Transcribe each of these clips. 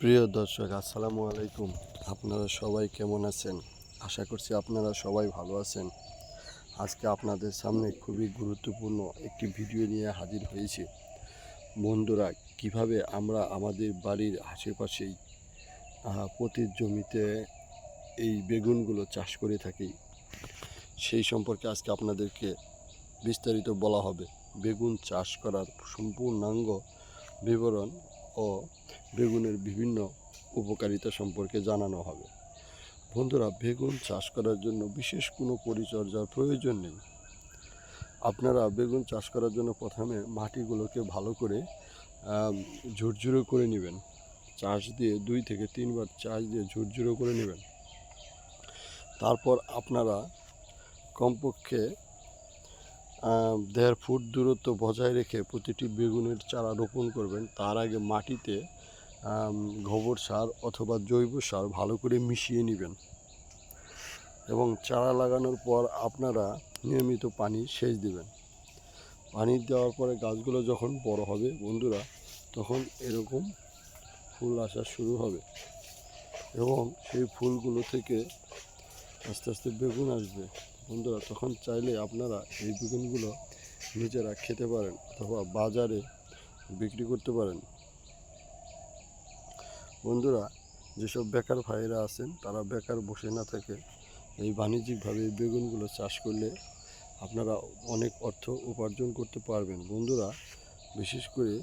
প্রিয় দর্শক, আসসালামু আলাইকুম। আপনারা সবাই কেমন আছেন? আশা করছি আপনারা সবাই ভালো আছেন। আজকে আপনাদের সামনে খুবই গুরুত্বপূর্ণ একটি ভিডিও নিয়ে হাজির হয়েছি। বন্ধুরা, কীভাবে আমরা আমাদের বাড়ির আশেপাশেই প্রতি জমিতে এই বেগুনগুলো চাষ করে থাকি, সেই সম্পর্কে আজকে আপনাদেরকে বিস্তারিত বলা হবে। বেগুন চাষ করার সম্পূর্ণাঙ্গ বিবরণ ও বেগুনের বিভিন্ন উপকারিতা সম্পর্কে জানানো হবে। বন্ধুরা, বেগুন চাষ করার জন্য বিশেষ কোনো পরিচর্যার প্রয়োজন নেই। আপনারা বেগুন চাষ করার জন্য প্রথমে মাটিগুলোকে ভালো করে ঝুরঝুরো করে নেবেন। চাষ দিয়ে দুই থেকে তিনবার চাষ দিয়ে ঝুরঝুরো করে নেবেন। তারপর আপনারা কমপক্ষে দেড় ফুট দূরত্ব বজায় রেখে প্রতিটি বেগুনের চারা রোপণ করবেন। তার আগে মাটিতে গোবর সার অথবা জৈব সার ভালো করে মিশিয়ে নেবেন। এবং চারা লাগানোর পর আপনারা নিয়মিত পানি সেচ দিবেন। পানি দেওয়ার পরে গাছগুলো যখন বড় হবে, বন্ধুরা, তখন এরকম ফুল আসা শুরু হবে। এবং সেই ফুলগুলো থেকে আস্তে আস্তে বেগুন আসবে। বন্ধুরা, তখন চাইলে আপনারা এই বেগুনগুলো নিজেরা খেতে পারেন অথবা বাজারে বিক্রি করতে পারেন। বন্ধুরা, যেসব বেকার ভাইয়েরা আছেন, তারা বেকার বসে না থাকে এই বাণিজ্যিকভাবে এই বেগুনগুলো চাষ করলে আপনারা অনেক অর্থ উপার্জন করতে পারবেন। বন্ধুরা, বিশেষ করে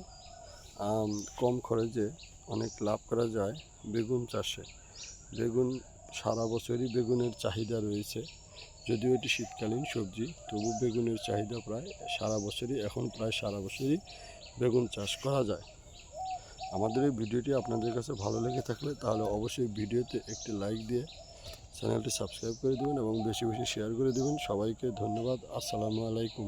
কম খরচে অনেক লাভ করা যায় বেগুন চাষে। বেগুন সারা বছরই বেগুনের চাহিদা রয়েছে। যদিও এটি শীতকালীন সবজি, তবু বেগুনের চাহিদা প্রায় সারা বছরই, এখন প্রায় সারা বছরই বেগুন চাষ করা যায়। আমাদের এই ভিডিওটি আপনাদের কাছে ভালো লেগে থাকলে তাহলে অবশ্যই ভিডিওতে একটি লাইক দিয়ে চ্যানেলটি সাবস্ক্রাইব করে দেবেন এবং বেশি বেশি শেয়ার করে দেবেন। সবাইকে ধন্যবাদ। আসসালামু আলাইকুম।